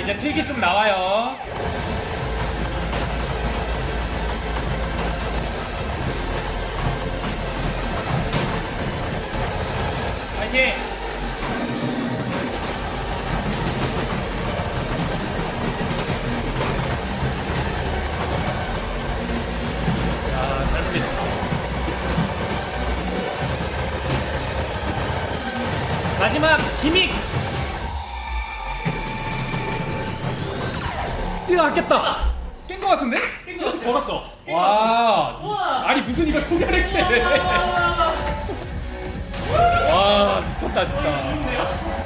이제 트릭이 좀 나와요. 파이팅! 풀린다. 마지막 기믹! 뛰어 아꼈다! 깬 거 같은데? 깬 거 같은데? 걸었죠? 와, 우와. 아니 무슨 이거 초기화를 해? 와 미쳤다 진짜.